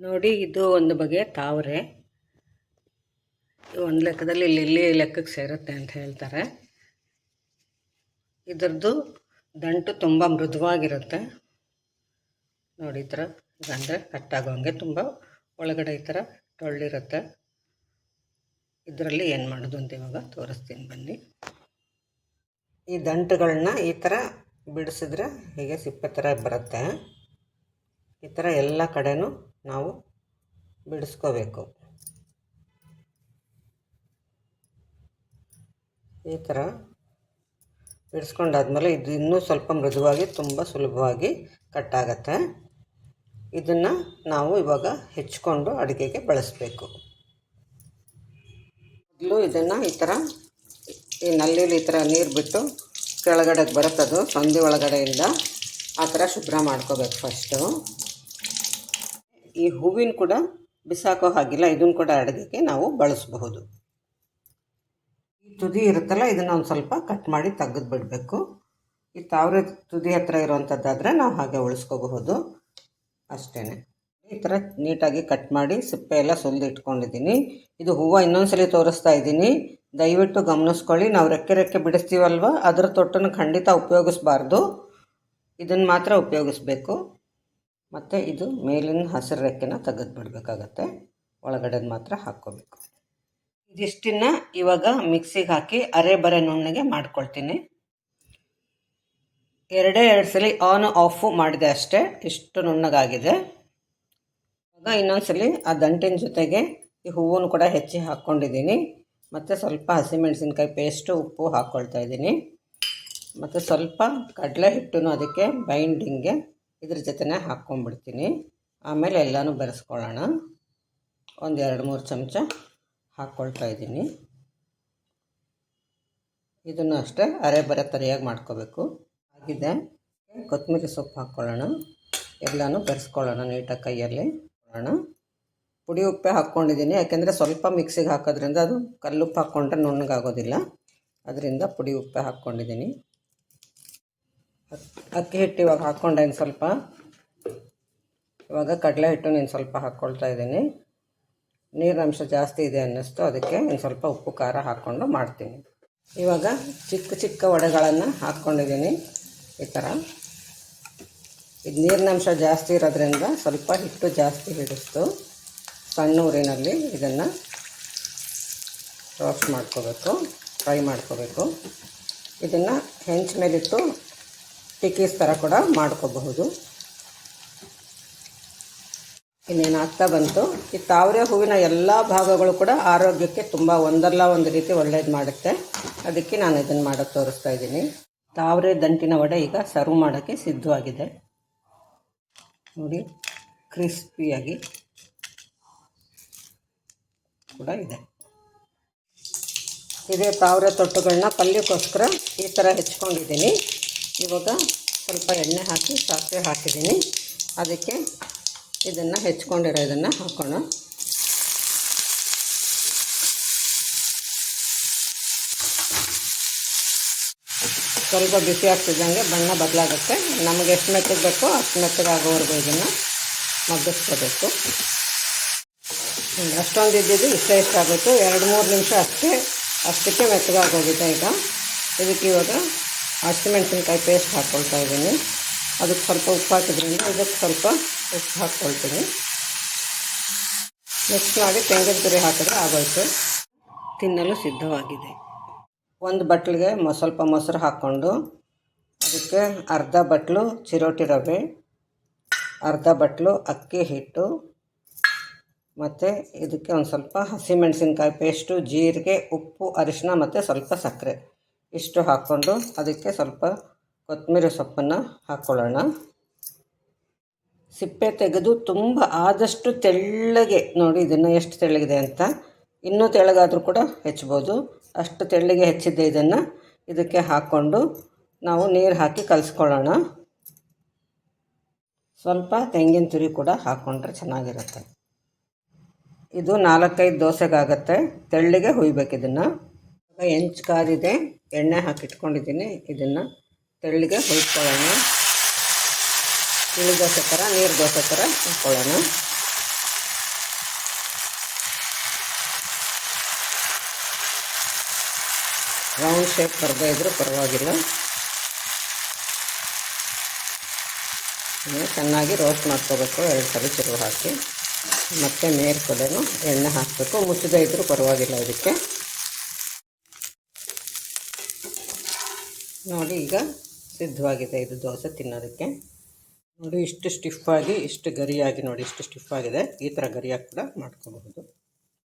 ನೋಡಿ, ಇದು ಒಂದು ಬಗೆಯ ತಾವರೆ. ಒಂದು ಲೆಕ್ಕದಲ್ಲಿ ಲಿಲ್ಲಿ ಲೆಕ್ಕಕ್ಕೆ ಸೇರುತ್ತೆ ಅಂತ ಹೇಳ್ತಾರೆ. ಇದರದ್ದು ದಂಟು ತುಂಬ ಮೃದುವಾಗಿರುತ್ತೆ. ನೋಡಿ, ಈ ಥರ ಅಂದರೆ ಕಟ್ಟಾಗೋಂಗೆ ತುಂಬ ಒಳಗಡೆ ಈ ಥರ ಟೊಳ್ಳಿರುತ್ತೆ. ಇದರಲ್ಲಿ ಏನು ಮಾಡೋದು ಅಂತ ಇವಾಗ ತೋರಿಸ್ತೀನಿ ಬನ್ನಿ. ಈ ದಂಟುಗಳನ್ನ ಈ ಥರ ಬಿಡಿಸಿದ್ರೆ ಹೀಗೆ ಸಿಪ್ಪೆ ಥರ ಬರುತ್ತೆ. ಈ ಥರ ಎಲ್ಲ ಕಡೆನೂ ನಾವು ಬಿಡಿಸ್ಕೋಬೇಕು. ಈ ಥರ ಬಿಡಿಸ್ಕೊಂಡಾದ್ಮೇಲೆ ಇದು ಇನ್ನೂ ಸ್ವಲ್ಪ ಮೃದುವಾಗಿ, ತುಂಬ ಸುಲಭವಾಗಿ ಕಟ್ಟಾಗತ್ತೆ ಇದನ್ನು ನಾವು ಇವಾಗ ಹೆಚ್ಕೊಂಡು ಅಡುಗೆಗೆ ಬಳಸಬೇಕು. ಮೊದಲು ಇದನ್ನು ಈ ಥರ ಈ ನಲ್ಲಿಲಿ ಈ ಥರ ನೀರು ಬಿಟ್ಟು ಕೆಳಗಡೆಗೆ ಬರುತ್ತದು ಸಂಧಿ ಒಳಗಡೆಯಿಂದ ಆ ಥರ ಶುಭ್ರ ಮಾಡ್ಕೋಬೇಕು ಫಸ್ಟು ಈ ಹೂವಿನ ಕೂಡ ಬಿಸಾಕೋ ಹಾಗಿಲ್ಲ ಇದನ್ನು ಕೂಡ ಅಡುಗೆಗೆ ನಾವು ಬಳಸಬಹುದು. ಈ ತುದಿ ಇರುತ್ತಲ್ಲ, ಇದನ್ನು ಒಂದು ಸ್ವಲ್ಪ ಕಟ್ ಮಾಡಿ ತೆಗೆದು ಬಿಡಬೇಕು. ಈ ತಾವ್ರೆ ತುದಿ ಹತ್ರ ಇರುವಂಥದ್ದಾದರೆ ನಾವು ಹಾಗೆ ಉಳಿಸ್ಕೋಬಹುದು. ಅಷ್ಟೇ ಈ ಥರ ನೀಟಾಗಿ ಕಟ್ ಮಾಡಿ ಸಿಪ್ಪೆ ಎಲ್ಲ ಸುಲಿದು ಇಟ್ಕೊಂಡಿದ್ದೀನಿ. ಇದು ಹೂವು ಇನ್ನೊಂದ್ಸಲಿ ತೋರಿಸ್ತಾ ಇದ್ದೀನಿ. ದಯವಿಟ್ಟು ಗಮನಿಸ್ಕೊಳ್ಳಿ, ನಾವು ರೆಕ್ಕೆ ರೆಕ್ಕೆ ಬಿಡಿಸ್ತೀವಲ್ವ? ಅದರ ತೊಟ್ಟನ್ನು ಖಂಡಿತ ಉಪಯೋಗಿಸ್ಬಾರ್ದು. ಇದನ್ನು ಮಾತ್ರ ಉಪಯೋಗಿಸ್ಬೇಕು. ಮತ್ತು ಇದು ಮೇಲಿನ ಹಸಿರು ರೆಕ್ಕೆನ ತೆಗೆದು ಬಿಡಬೇಕಾಗತ್ತೆ ಒಳಗಡೆದು ಮಾತ್ರ ಹಾಕ್ಕೋಬೇಕು. ಇದಿಷ್ಟನ್ನು ಇವಾಗ ಮಿಕ್ಸಿಗೆ ಹಾಕಿ ಅರೆ ಬರೆ ನುಣ್ಣಗೆ ಮಾಡ್ಕೊಳ್ತೀನಿ. ಎರಡೇ ಎರಡು ಸಲ ಆನ್ ಆಫು ಮಾಡಿದೆ ಅಷ್ಟೇ, ಇಷ್ಟು ನುಣ್ಣಗಾಗಿದೆ. ಇವಾಗ ಇನ್ನೊಂದ್ಸಲಿ ಆ ದಂಟಿನ ಜೊತೆಗೆ ಈ ಹೂವನ್ನು ಕೂಡ ಹೆಚ್ಚಿ ಹಾಕ್ಕೊಂಡಿದ್ದೀನಿ. ಮತ್ತು ಸ್ವಲ್ಪ ಹಸಿಮೆಣಸಿನ್ಕಾಯಿ ಪೇಸ್ಟು, ಉಪ್ಪು ಹಾಕ್ಕೊಳ್ತಾ ಇದ್ದೀನಿ. ಮತ್ತು ಸ್ವಲ್ಪ ಕಡಲೆ ಹಿಟ್ಟನ್ನು ಅದಕ್ಕೆ ಬೈಂಡಿಂಗ್ಗೆ ಇದ್ರ ಜೊತೆನೇ ಹಾಕ್ಕೊಂಡ್ಬಿಡ್ತೀನಿ. ಆಮೇಲೆ ಎಲ್ಲನೂ ಬೆರೆಸ್ಕೊಳ್ಳೋಣ. ಒಂದು ಎರಡು ಮೂರು ಚಮಚ ಹಾಕ್ಕೊಳ್ತಾ ಇದ್ದೀನಿ. ಇದನ್ನು ಅಷ್ಟೇ ಅರೆ ಬರೆ ತರಿಯಾಗಿ ಮಾಡ್ಕೋಬೇಕು. ಆಗಿದೆ. ಕೊತ್ತಂಬರಿ ಸೊಪ್ಪು ಹಾಕ್ಕೊಳ್ಳೋಣ. ಎಲ್ಲನೂ ಬೆರೆಸ್ಕೊಳ್ಳೋಣ ನೀಟಾಗಿ ಕೈಯಲ್ಲಿ. ಮಾಡೋಣ ಪುಡಿ ಉಪ್ಪೆ ಹಾಕ್ಕೊಂಡಿದ್ದೀನಿ. ಯಾಕೆಂದರೆ ಸ್ವಲ್ಪ ಮಿಕ್ಸಿಗೆ ಹಾಕೋದ್ರಿಂದ ಅದು ಕಲ್ಲುಪ್ಪು ಹಾಕ್ಕೊಂಡ್ರೆ ನುಣ್ಣಗಾಗೋದಿಲ್ಲ. ಅದರಿಂದ ಪುಡಿ ಉಪ್ಪೆ ಹಾಕ್ಕೊಂಡಿದ್ದೀನಿ. ಅಕ್ಕಿ ಹಿಟ್ಟು ಇವಾಗ ಹಾಕ್ಕೊಂಡೆ ಸ್ವಲ್ಪ. ಇವಾಗ ಕಡಲೆ ಹಿಟ್ಟು ನೀನು ಸ್ವಲ್ಪ ಹಾಕ್ಕೊಳ್ತಾ ಇದ್ದೀನಿ. ನೀರಿನಂಶ ಜಾಸ್ತಿ ಇದೆ ಅನ್ನಿಸ್ತು, ಅದಕ್ಕೆ ಇನ್ನು ಸ್ವಲ್ಪ ಉಪ್ಪು, ಖಾರ ಹಾಕ್ಕೊಂಡು ಮಾಡ್ತೀನಿ. ಇವಾಗ ಚಿಕ್ಕ ಚಿಕ್ಕ ವಡೆಗಳನ್ನು ಹಾಕ್ಕೊಂಡಿದ್ದೀನಿ ಈ ಥರ ಇದು ನೀರಿನಂಶ ಜಾಸ್ತಿ ಇರೋದ್ರಿಂದ ಸ್ವಲ್ಪ ಹಿಟ್ಟು ಜಾಸ್ತಿ ಹಿಡಿಸ್ತು. ಸಣ್ಣ ಊರಿನಲ್ಲಿ ಇದನ್ನು ರೋಸ್ಟ್ ಮಾಡ್ಕೋಬೇಕು, ಫ್ರೈ ಮಾಡ್ಕೋಬೇಕು. ಇದನ್ನು ಹೆಂಚ್ ಮೇಲಿಟ್ಟು ಟಿಕ್ಕೀಸ್ ಥರ ಕೂಡ ಮಾಡ್ಕೋಬಹುದು. ಇನ್ನೇನು ಆಗ್ತಾ ಬಂತು? ಈ ತಾವರೆ ಹೂವಿನ ಎಲ್ಲ ಭಾಗಗಳು ಕೂಡ ಆರೋಗ್ಯಕ್ಕೆ ತುಂಬ ಒಂದಲ್ಲ ಒಂದು ರೀತಿ ಒಳ್ಳೇದು ಮಾಡುತ್ತೆ. ಅದಕ್ಕೆ ನಾನು ಇದನ್ನು ಮಾಡೋಕ್ಕೆ ತೋರಿಸ್ತಾ ಇದ್ದೀನಿ. ತಾವರೆ ದಂಟಿನ ವಡೆ ಈಗ ಸರ್ವ್ ಮಾಡೋಕ್ಕೆ ಸಿದ್ಧವಾಗಿದೆ. ನೋಡಿ ಕ್ರಿಸ್ಪಿಯಾಗಿ ಕೂಡ ಇದೆ. ಇದೇ ತಾವರೆ ತೊಟ್ಟುಗಳನ್ನ ಪಲ್ಯಕ್ಕೋಸ್ಕರ ಈ ಥರ ಹೆಚ್ಕೊಂಡಿದ್ದೀನಿ. ಇವಾಗ ಸ್ವಲ್ಪ ಎಣ್ಣೆ ಹಾಕಿ ಸಾಸಿವೆ ಹಾಕಿದ್ದೀನಿ. ಅದಕ್ಕೆ ಇದನ್ನು ಹೆಚ್ಕೊಂಡಿರೋ ಇದನ್ನು ಹಾಕೋಣ. ಸ್ವಲ್ಪ ಬಿಸಿ ಆಗ್ತಿದ್ದಂಗೆ ಬಣ್ಣ ಬದಲಾಗುತ್ತೆ. ನಮಗೆ ಎಷ್ಟು ಮೆತ್ತಗೆ ಬೇಕೋ ಅಷ್ಟು ಮೆತ್ತಗಾಗೋವರೆಗೂ ಇದನ್ನು ಮಗ್ಗಿಸ್ಕೋಬೇಕು. ಅಷ್ಟೊಂದು ಇದ್ದಿದ್ದು ಇಷ್ಟ ಇಷ್ಟ ಆಗುತ್ತೆ ಎರಡು ಮೂರು ನಿಮಿಷ ಅಷ್ಟೇ, ಅಷ್ಟಕ್ಕೆ ಮೆತ್ತಗಾಗೋಗಿದೆ ಈಗ. ಇದಕ್ಕೆ ಇವಾಗ ಹಸಿಮೆಣ್ಸಿನ್ಕಾಯಿ ಪೇಸ್ಟ್ ಹಾಕ್ಕೊಳ್ತಾ ಇದ್ದೀನಿ. ಅದಕ್ಕೆ ಸ್ವಲ್ಪ ಉಪ್ಪು ಹಾಕಿದ್ರಿಂದ ಇದಕ್ಕೆ ಸ್ವಲ್ಪ ಉಪ್ಪು ಹಾಕ್ಕೊಳ್ತೀನಿ ಮಿಕ್ಸ್ ಮಾಡಿ ತೆಂಗಿನ ತುರಿ ಹಾಕಿದ್ರೆ ಆಗೋಯ್ತು. ತಿನ್ನಲು ಸಿದ್ಧವಾಗಿದೆ. ಒಂದು ಬಟ್ಲಿಗೆ ಸ್ವಲ್ಪ ಮೊಸರು ಹಾಕ್ಕೊಂಡು ಅದಕ್ಕೆ ಅರ್ಧ ಬಟ್ಲು ಚಿರೋಟಿ ರವೆ, ಅರ್ಧ ಬಟ್ಲು ಅಕ್ಕಿ ಹಿಟ್ಟು, ಮತ್ತು ಇದಕ್ಕೆ ಒಂದು ಸ್ವಲ್ಪ ಹಸಿಮೆಣಸಿನ್ಕಾಯಿ ಪೇಸ್ಟು, ಜೀರಿಗೆ, ಉಪ್ಪು ಅರಿಶಿನ ಮತ್ತು ಸ್ವಲ್ಪ ಸಕ್ಕರೆ. ಇಷ್ಟು ಹಾಕ್ಕೊಂಡು ಅದಕ್ಕೆ ಸ್ವಲ್ಪ ಕೊತ್ತಂಬರಿ ಸೊಪ್ಪನ್ನು ಹಾಕ್ಕೊಳ್ಳೋಣ ಸಿಪ್ಪೆ ತೆಗೆದು ತುಂಬ ಆದಷ್ಟು ತೆಳ್ಳಗೆ ನೋಡಿ ಇದನ್ನು ಎಷ್ಟು ತೆಳ್ಳಗಿದೆ ಅಂತ. ಇನ್ನೂ ತೆಳ್ಳಗಾದರೂ ಕೂಡ ಹೆಚ್ಚಬೋದು. ಅಷ್ಟು ತೆಳ್ಳಗೆ ಹೆಚ್ಚಿದ್ದೆ ಇದನ್ನು ಇದಕ್ಕೆ ಹಾಕ್ಕೊಂಡು ನಾವು ನೀರು ಹಾಕಿ ಕಲಿಸ್ಕೊಳ್ಳೋಣ. ಸ್ವಲ್ಪ ತೆಂಗಿನ ತುರಿ ಕೂಡ ಹಾಕ್ಕೊಂಡ್ರೆ ಚೆನ್ನಾಗಿರುತ್ತೆ. ಇದು ನಾಲ್ಕೈದು ದೋಸೆಗಾಗತ್ತೆ. ತೆಳ್ಳಿಗೆ ಹುಯ್ಬೇಕು ಇದನ್ನು. ಹೆಂಚು ಕಾದಿದೆ, ಎಣ್ಣೆ ಹಾಕಿಟ್ಕೊಂಡಿದ್ದೀನಿ. ಇದನ್ನು ತೆಳ್ಳಿಗೆ ಹೊಯ್ಕೊಳ್ಳೋಣ. ತಿಳಿ ದೋಸೆ ಥರ ನೀರು ದೋಸೆ ಥರ ಹಾಕ್ಕೊಳ್ಳೋಣ ರೌಂಡ್ ಶೇಪ್ ಬರದೇ ಇದ್ರೂ ಪರವಾಗಿಲ್ಲ. ಚೆನ್ನಾಗಿ ರೋಸ್ಟ್ ಮಾಡ್ಕೋಬೇಕು, ಎರಡು ಸಲ ಚುರು ಹಾಕಿ. ಮತ್ತು ಮೇಲ್ಕೊಲೆನೂ ಎಣ್ಣೆ ಹಾಕಬೇಕು. ಮುಚ್ಚದೇ ಇದ್ದರೂ ಪರವಾಗಿಲ್ಲ ಇದಕ್ಕೆ. ನೋಡಿ ಈಗ ಸಿದ್ಧವಾಗಿದೆ ಇದು ದೋಸೆ ತಿನ್ನೋದಕ್ಕೆ. ನೋಡಿ ಇಷ್ಟು ಸ್ಟಿಫಾಗಿ ಇಷ್ಟು ಗರಿಯಾಗಿ ನೋಡಿ, ಇಷ್ಟು ಸ್ಟಿಫ್ ಆಗಿದೆ. ಈ ಥರ ಗರಿಯಾಗಿ ಕೂಡ ಮಾಡ್ಕೋಬಹುದು.